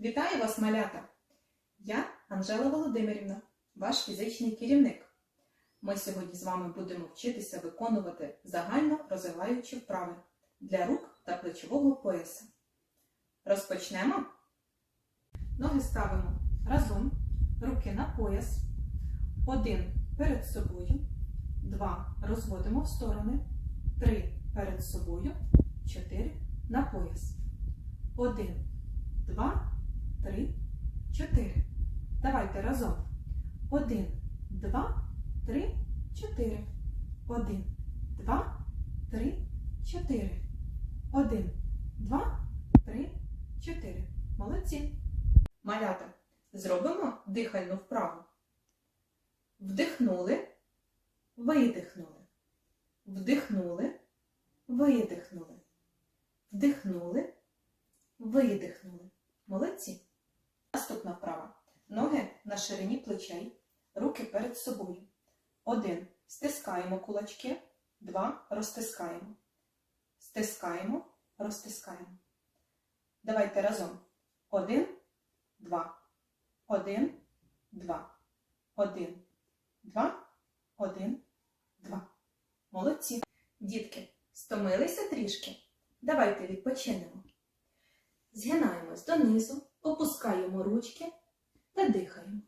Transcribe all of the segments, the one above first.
Вітаю вас, малята! Я Анжела Володимирівна, ваш фізичний керівник. Ми сьогодні з вами будемо вчитися виконувати загально розвиваючі вправи для рук та плечового пояса. Розпочнемо. Ноги ставимо разом, руки на пояс. Один перед собою, два розводимо в сторони, три перед собою, чотири на пояс. Один, два, три, чотири. Давайте разом. Один, два, три, чотири. Один, два, три, чотири. Один, два, три, чотири. Молодці. Малята, зробимо дихальну вправу. Вдихнули, видихнули. Вдихнули, видихнули. Вдихнули, видихнули. Молодці. Наступна вправа. Ноги на ширині плечей, руки перед собою. Один. Стискаємо кулачки. Два. Розтискаємо. Стискаємо, розтискаємо. Давайте разом. Один, два. Один, два. Один, два. Один, два. Молодці. Дітки, стомилися трішки? Давайте відпочинемо. Згинаємось донизу, опускаємо ручки та дихаємо.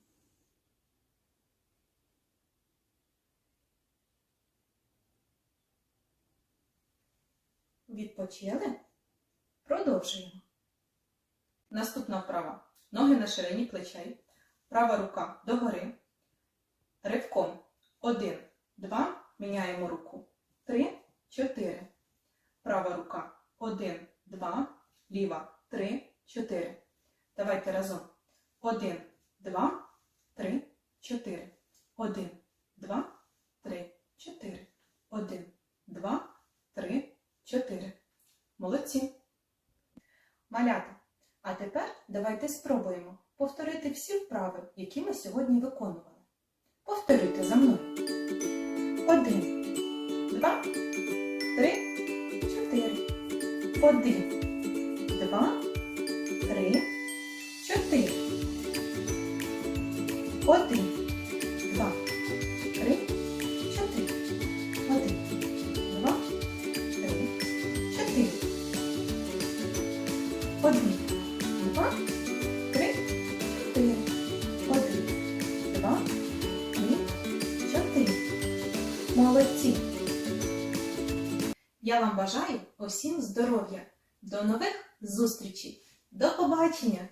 Відпочили? Продовжуємо. Наступна вправа. Ноги на ширині плечей. Права рука догори. Ривком. Один, два. Міняємо руку. Три, чотири. Права рука. Один, два. Ліва. Три, чотири. Давайте разом. Один, два, три, чотири. Один, два, три, чотири. Один, два, три, чотири. Молодці. Малята. А тепер давайте спробуємо повторити всі вправи, які ми сьогодні виконували. Повторюйте за мною. Один, два, три, чотири. Один, два, Один, два, три, чотири. Один, два, три, чотири. Молодці! Я вам бажаю усім здоров'я. До нових зустрічей. До побачення!